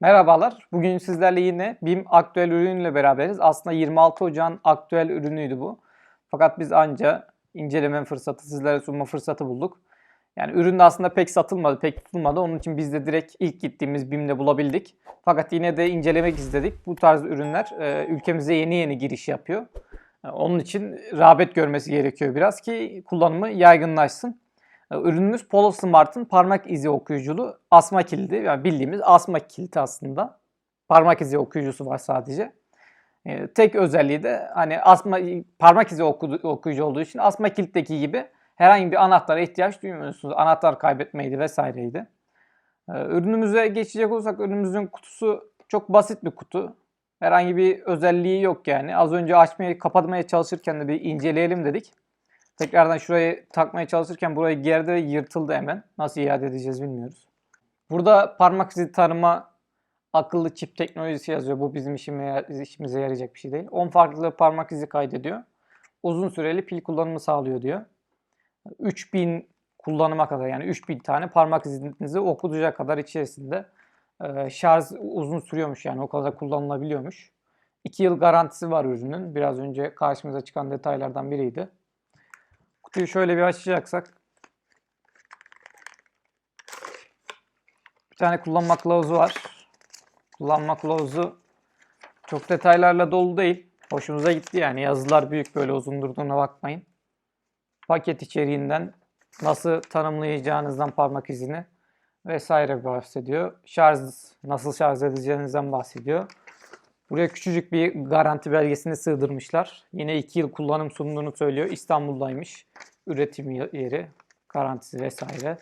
Merhabalar. Bugün sizlerle yine BİM aktüel ürünüyle beraberiz. Aslında 26 Ocağın aktüel ürünüydü bu. Fakat biz anca inceleme fırsatı, sizlere sunma fırsatı bulduk. Yani ürün de aslında pek satılmadı, pek tutulmadı. Onun için biz de direkt ilk gittiğimiz BİM'de bulabildik. Fakat yine de incelemek istedik. Bu tarz ürünler e, ülkemize yeni yeni giriş yapıyor. E, Onun için rağbet görmesi gerekiyor biraz ki kullanımı yaygınlaşsın. E, Ürünümüz Polo Smart'ın parmak izi okuyuculu asma kilidi. Yani bildiğimiz asma kilidi aslında. Parmak izi okuyucusu var sadece. E, tek özelliği de hani asma parmak izi okuyucu olduğu için asma kilitteki gibi herhangi bir anahtara ihtiyaç duymuyorsunuz. Anahtar kaybetmeydi vesaireydi. E, ürünümüze geçecek olursak ürünümüzün kutusu çok basit bir kutu. Herhangi bir özelliği yok yani. Az önce açmaya, kapatmaya çalışırken de bir inceleyelim dedik. Tekrardan şurayı takmaya çalışırken burayı gerdi ve yırtıldı hemen. Nasıl iade edeceğiz bilmiyoruz. Burada parmak izi tanıma akıllı çip teknolojisi yazıyor. Bu bizim işime, işimize yarayacak bir şey değil. 10 farklı parmak izi kaydediyor. Uzun süreli pil kullanımı sağlıyor diyor. 3000 kullanıma kadar yani 3000 tane parmak izinizi okutacak kadar içerisinde e, şarj uzun sürüyormuş yani o kadar kullanılabiliyormuş. 2 yıl garantisi var ürünün. Biraz önce karşımıza çıkan detaylardan biriydi. Kutuyu şöyle bir açacaksak bir tane kullanma kılavuzu var. Kullanma kılavuzu çok detaylarla dolu değil. Hoşumuza gitti yani. Yazılar büyük böyle uzun durduğuna bakmayın. Paket içeriğinden nasıl tanımlayacağınızdan parmak izini vesaire bahsediyor. Şarj nasıl şarj edeceğinizden bahsediyor. Buraya küçücük bir garanti belgesini sığdırmışlar. Yine 2 yıl kullanım sunduğunu söylüyor. İstanbul'daymış. Üretim yeri, garantisi vesaire.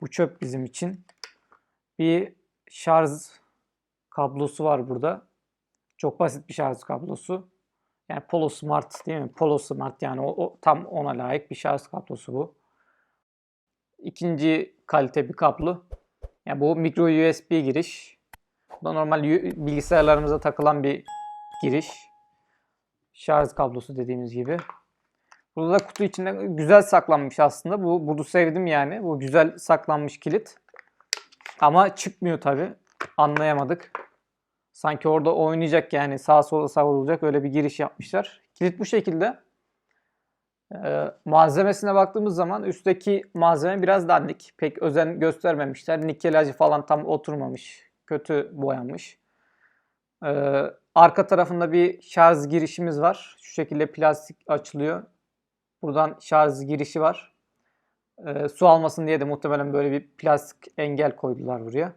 Bu çöp bizim için. Bir şarj kablosu var burada. Çok basit bir şarj kablosu. Yani Polo Smart değil mi? Polo Smart yani o, o tam ona layık bir şarj kablosu bu. İkinci kalite bir kablo. Yani bu micro USB giriş. Normal bilgisayarlarımıza takılan bir giriş. Şarj kablosu dediğimiz gibi. Burada da kutu içinde güzel saklanmış aslında. Bu bunu sevdim yani. Bu güzel saklanmış kilit. Ama çıkmıyor tabi. Anlayamadık. Sanki orada oynayacak yani sağa sola savrulacak öyle bir giriş yapmışlar. Kilit bu şekilde. Ee, malzemesine baktığımız zaman üstteki malzeme biraz dandik. Pek özen göstermemişler. Nikelajı falan tam oturmamış. Kötü boyanmış. Ee, arka tarafında bir şarj girişimiz var. Şu şekilde plastik açılıyor. Buradan şarj girişi var. Ee, su almasın diye de muhtemelen böyle bir plastik engel koydular buraya.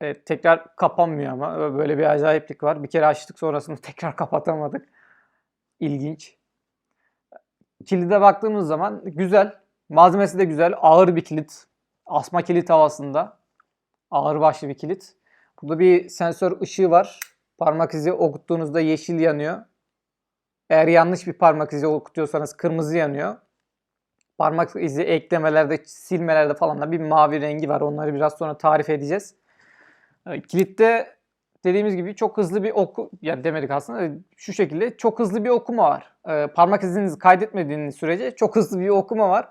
Evet, tekrar kapanmıyor ama böyle bir acayiplik var. Bir kere açtık sonrasında tekrar kapatamadık. İlginç. Kilide baktığımız zaman güzel. Malzemesi de güzel. Ağır bir kilit. Asma kilit havasında. Ağır başlı bir kilit. Burada bir sensör ışığı var. Parmak izi okuttuğunuzda yeşil yanıyor. Eğer yanlış bir parmak izi okutuyorsanız kırmızı yanıyor. Parmak izi eklemelerde, silmelerde falan da bir mavi rengi var. Onları biraz sonra tarif edeceğiz. E, Kilitte dediğimiz gibi çok hızlı bir oku, yani demedik aslında şu şekilde çok hızlı bir okuma var. E, parmak izinizi kaydetmediğiniz sürece çok hızlı bir okuma var.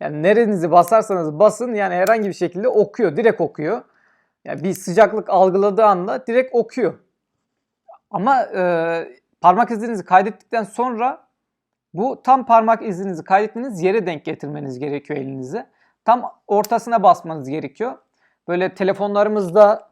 Yani nerenizi basarsanız basın yani herhangi bir şekilde okuyor, direkt okuyor. Yani bir sıcaklık algıladığı anda direkt okuyor. Ama e, parmak izinizi kaydettikten sonra bu tam parmak izinizi kaydettiğiniz yere denk getirmeniz gerekiyor elinize. Tam ortasına basmanız gerekiyor. Böyle telefonlarımızda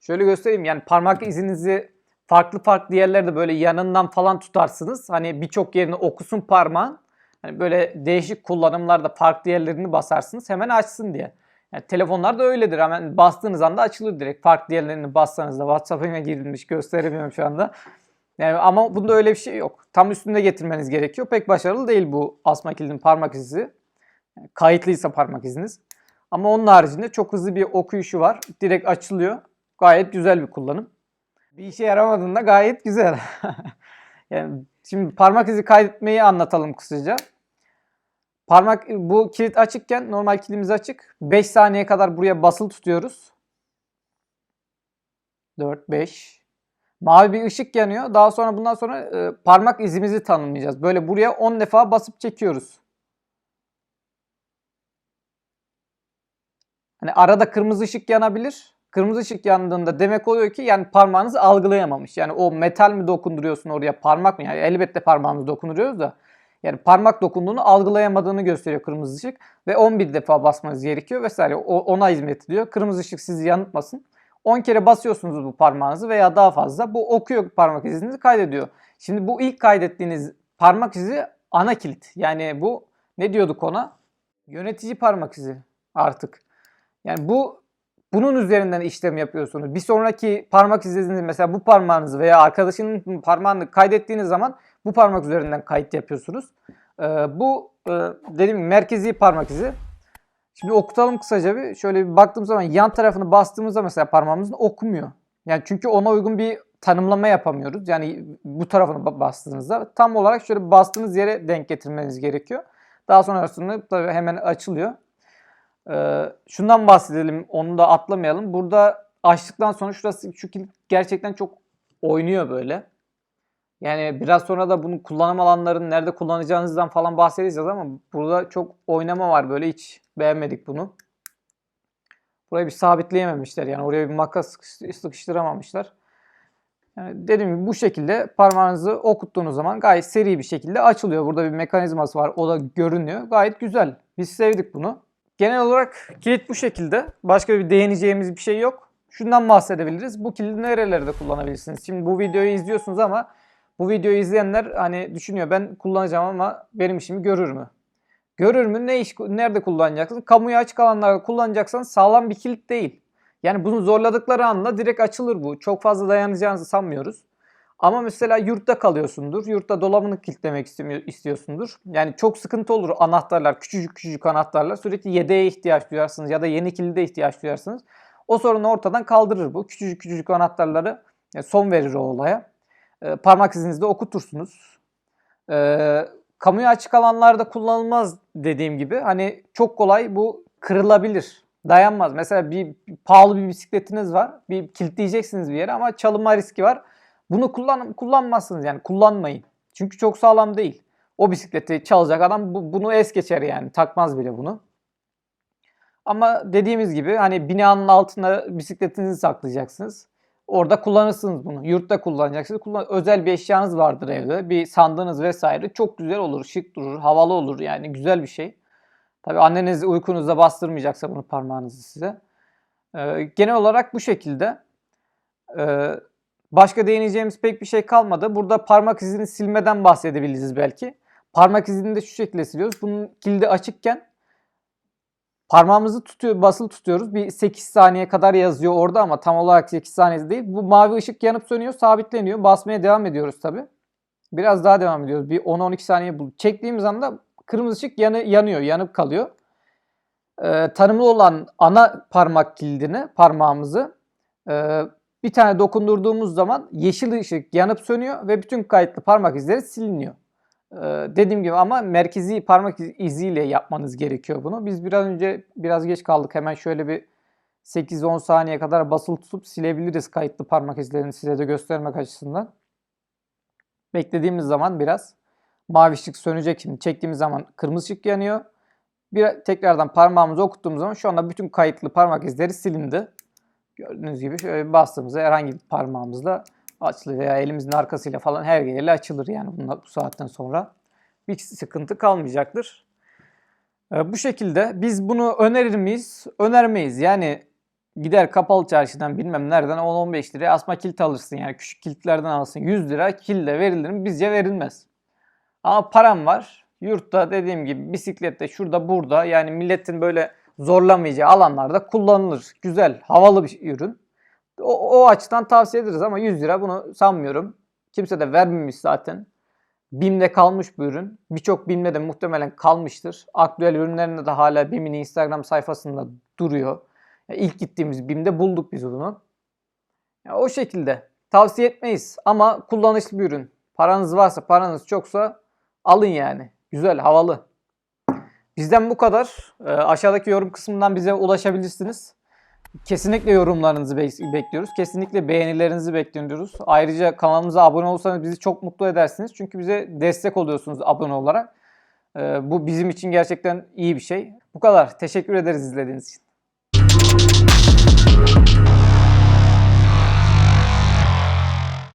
şöyle göstereyim yani parmak izinizi farklı farklı yerlerde böyle yanından falan tutarsınız. Hani birçok yerini okusun parmağın. Hani böyle değişik kullanımlarda farklı yerlerini basarsınız hemen açsın diye. Yani telefonlar da öyledir. Hemen bastığınız anda açılır direkt. Farklı yerlerini bassanız da WhatsApp'ıma girilmiş gösteremiyorum şu anda. Yani ama bunda öyle bir şey yok. Tam üstünde getirmeniz gerekiyor. Pek başarılı değil bu asma kilidin parmak izi. Yani kayıtlıysa parmak iziniz. Ama onun haricinde çok hızlı bir okuyuşu var. Direkt açılıyor. Gayet güzel bir kullanım. Bir işe yaramadığında gayet güzel. yani şimdi parmak izi kaydetmeyi anlatalım kısaca. Parmak bu kilit açıkken normal kilidimiz açık. 5 saniye kadar buraya basılı tutuyoruz. 4 5 Mavi bir ışık yanıyor. Daha sonra bundan sonra e, parmak izimizi tanımlayacağız. Böyle buraya 10 defa basıp çekiyoruz. Hani arada kırmızı ışık yanabilir. Kırmızı ışık yandığında demek oluyor ki yani parmağınız algılayamamış. Yani o metal mi dokunduruyorsun oraya parmak mı? Yani elbette parmağımızı dokunduruyoruz da. Yani parmak dokunduğunu algılayamadığını gösteriyor kırmızı ışık. Ve 11 defa basmanız gerekiyor vesaire. O, ona hizmet ediyor. Kırmızı ışık sizi yanıltmasın. 10 kere basıyorsunuz bu parmağınızı veya daha fazla. Bu okuyor parmak izinizi kaydediyor. Şimdi bu ilk kaydettiğiniz parmak izi ana kilit. Yani bu ne diyorduk ona? Yönetici parmak izi artık. Yani bu bunun üzerinden işlem yapıyorsunuz. Bir sonraki parmak izinizi mesela bu parmağınızı veya arkadaşının parmağını kaydettiğiniz zaman bu parmak üzerinden kayıt yapıyorsunuz. Ee, bu e, dediğim gibi merkezi parmak izi. Şimdi okutalım kısaca bir. Şöyle bir baktığım zaman yan tarafını bastığımızda mesela parmağımızın okumuyor. Yani çünkü ona uygun bir tanımlama yapamıyoruz. Yani bu tarafını ba- bastığınızda tam olarak şöyle bastığınız yere denk getirmeniz gerekiyor. Daha sonrasında tabii hemen açılıyor. Ee, şundan bahsedelim, onu da atlamayalım. Burada açtıktan sonra şurası şu kilit gerçekten çok oynuyor böyle. Yani biraz sonra da bunun kullanım alanlarını nerede kullanacağınızdan falan bahsedeceğiz ama burada çok oynama var böyle hiç beğenmedik bunu. Burayı bir sabitleyememişler yani oraya bir makas sıkış- sıkıştıramamışlar. Yani dediğim gibi bu şekilde parmağınızı okuttuğunuz zaman gayet seri bir şekilde açılıyor. Burada bir mekanizması var o da görünüyor. Gayet güzel. Biz sevdik bunu. Genel olarak kilit bu şekilde. Başka bir değineceğimiz bir şey yok. Şundan bahsedebiliriz. Bu kilidi nerelerde kullanabilirsiniz? Şimdi bu videoyu izliyorsunuz ama bu videoyu izleyenler hani düşünüyor ben kullanacağım ama benim işimi görür mü? Görür mü? Ne iş, nerede kullanacaksın? Kamuya açık alanlarda kullanacaksan sağlam bir kilit değil. Yani bunu zorladıkları anda direkt açılır bu. Çok fazla dayanacağınızı sanmıyoruz. Ama mesela yurtta kalıyorsundur. Yurtta dolabını kilitlemek istiyorsundur. Yani çok sıkıntı olur anahtarlar, küçücük küçücük anahtarlar. Sürekli yedeğe ihtiyaç duyarsınız ya da yeni kilide ihtiyaç duyarsınız. O sorunu ortadan kaldırır bu. Küçücük küçücük anahtarları e, son verir o olaya. E, parmak izinizde okutursunuz. E, kamuya açık alanlarda kullanılmaz dediğim gibi. Hani çok kolay bu kırılabilir. Dayanmaz. Mesela bir pahalı bir bisikletiniz var. Bir kilitleyeceksiniz bir yere ama çalınma riski var. Bunu kullan kullanmazsınız yani kullanmayın. Çünkü çok sağlam değil. O bisikleti çalacak adam bu- bunu es geçer yani takmaz bile bunu. Ama dediğimiz gibi hani binanın altına bisikletinizi saklayacaksınız. Orada kullanırsınız bunu. Yurtta kullanacaksınız. Kullan özel bir eşyanız vardır evde. Bir sandığınız vesaire. Çok güzel olur, şık durur, havalı olur yani güzel bir şey. Tabii anneniz uykunuzda bastırmayacaksa bunu parmağınızı size. Ee, genel olarak bu şekilde. Ee, başka değineceğimiz pek bir şey kalmadı. Burada parmak izini silmeden bahsedebiliriz belki. Parmak izini de şu şekilde siliyoruz. Bunun kilidi açıkken parmağımızı tutuyor, basılı tutuyoruz. Bir 8 saniye kadar yazıyor orada ama tam olarak 8 saniye değil. Bu mavi ışık yanıp sönüyor, sabitleniyor. Basmaya devam ediyoruz tabii. Biraz daha devam ediyoruz. Bir 10-12 saniye bul. Çektiğimiz anda kırmızı ışık yanı, yanıyor, yanıp kalıyor. Ee, tanımlı olan ana parmak kilidini, parmağımızı e, bir tane dokundurduğumuz zaman yeşil ışık yanıp sönüyor ve bütün kayıtlı parmak izleri siliniyor. Ee, dediğim gibi ama merkezi parmak iz- iziyle yapmanız gerekiyor bunu. Biz biraz önce biraz geç kaldık. Hemen şöyle bir 8-10 saniye kadar basılı tutup silebiliriz kayıtlı parmak izlerini size de göstermek açısından. Beklediğimiz zaman biraz mavi ışık sönecek şimdi. Çektiğimiz zaman kırmızı ışık yanıyor. Bir tekrardan parmağımızı okuttuğumuz zaman şu anda bütün kayıtlı parmak izleri silindi. Gördüğünüz gibi şöyle bastığımızda herhangi bir parmağımızla açılır veya elimizin arkasıyla falan her yeriyle açılır yani bunlar, bu saatten sonra. Bir sıkıntı kalmayacaktır. Ee, bu şekilde biz bunu önerir miyiz? Önermeyiz. Yani gider kapalı çarşıdan bilmem nereden 10-15 liraya asma kilit alırsın yani küçük kilitlerden alırsın. 100 lira kilde verilir mi? Bizce verilmez. Ama param var. Yurtta dediğim gibi bisiklette şurada burada yani milletin böyle zorlamayacağı alanlarda kullanılır. Güzel, havalı bir ürün. O, o açıdan tavsiye ederiz ama 100 lira bunu sanmıyorum. Kimse de vermemiş zaten. BİM'de kalmış bu ürün. Birçok BİM'de de muhtemelen kalmıştır. Aktüel ürünlerinde de hala BİM'in Instagram sayfasında duruyor. Ya ilk gittiğimiz BİM'de bulduk biz bunu. Ya o şekilde. Tavsiye etmeyiz ama kullanışlı bir ürün. Paranız varsa, paranız çoksa alın yani. Güzel, havalı. Bizden bu kadar. Ee, aşağıdaki yorum kısmından bize ulaşabilirsiniz. Kesinlikle yorumlarınızı bek- bekliyoruz. Kesinlikle beğenilerinizi bekliyoruz. Ayrıca kanalımıza abone olursanız bizi çok mutlu edersiniz. Çünkü bize destek oluyorsunuz abone olarak. Ee, bu bizim için gerçekten iyi bir şey. Bu kadar. Teşekkür ederiz izlediğiniz için.